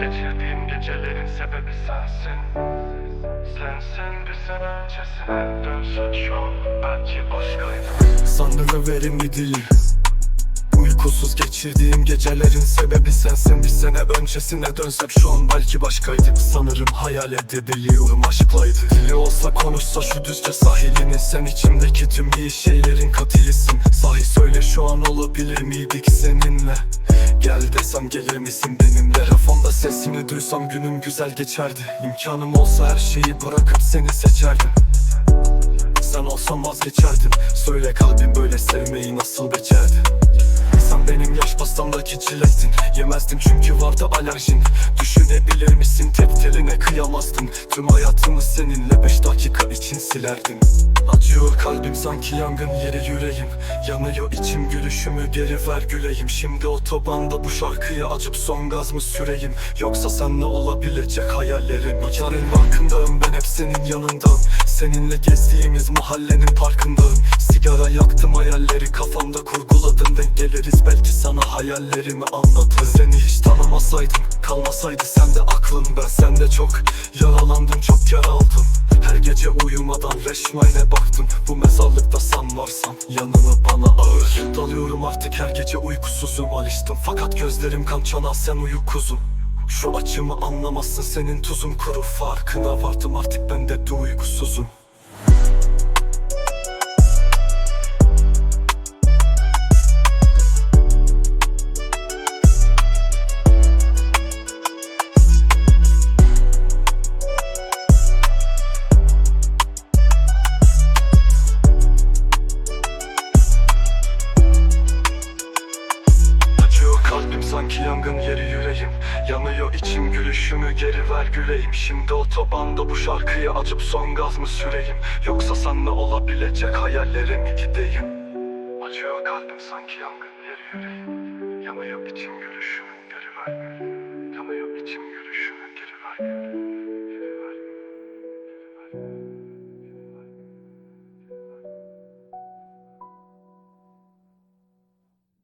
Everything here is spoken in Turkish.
Geçirdiğim gecelerin sebebi sensin. Sensin bir sene öncesine dönsen şu an. Belki başkaydım Sanrı'na verimli değil Uykusuz geçirdiğim gecelerin sebebi sensin. Bir sene öncesine dönsem şu an belki başkaydık Sanırım hayal edebiliyorum aşklaydı. Dili olsa konuşsa şu düzce sahilini. Sen içimdeki tüm iyi şeylerin katilisin. Sahi söyle şu an olabilir miydik seninle Gel desem gelir misin benimle? Telefonda sesini duysam günüm güzel geçerdi. İmkanım olsa her şeyi bırakıp seni seçerdim. Sen olsan vazgeçerdin Söyle kalbim böyle sevmeyi nasıl becerdi? Sen benim yaş pastamdaki çilektin Yemezdim çünkü vardı alerjin. Düşünebilir misin? Tek teline kıyamazdın Tüm dakika için silerdim Acıyor kalbim sanki yangın yeri yüreğim. Yanıyor içim gülüşümü geri ver güleyim. Şimdi otobanda bu şarkıyı açıp son gaz mı süreyim? Yoksa senle olabilecek hayallerim Yarın farkındayım ben hep senin yanındayım. Seninle gezdiğimiz mahallenin parkındayım Sigara yaktım hayalleri kafamda kurguladım. Denk geliriz belki sana hayallerimi anlatır Seni hiç tanımasaydım kalmasaydı sende aklım Ben sende çok yaralandım çok yara Her gece uyumadan reşmayla baktım. Bu mezarlıkta sen varsan yanına bana ağır. Dalıyorum artık her gece uykusuzum alıştım. Fakat gözlerim kan çana sen uyu şu açımı anlamazsın senin tuzun kuru. Farkına vardım artık ben de duygusuzum sanki yangın yeri yüreğim. Yanıyor içim gülüşümü geri ver güleyim. Şimdi otobanda bu şarkıyı açıp son gaz mı süreyim? Yoksa senle olabilecek hayallerim gideyim? Acıyor kalbim sanki yangın yeri yüreğim. Yanıyor içim gülüşümü geri ver güleyim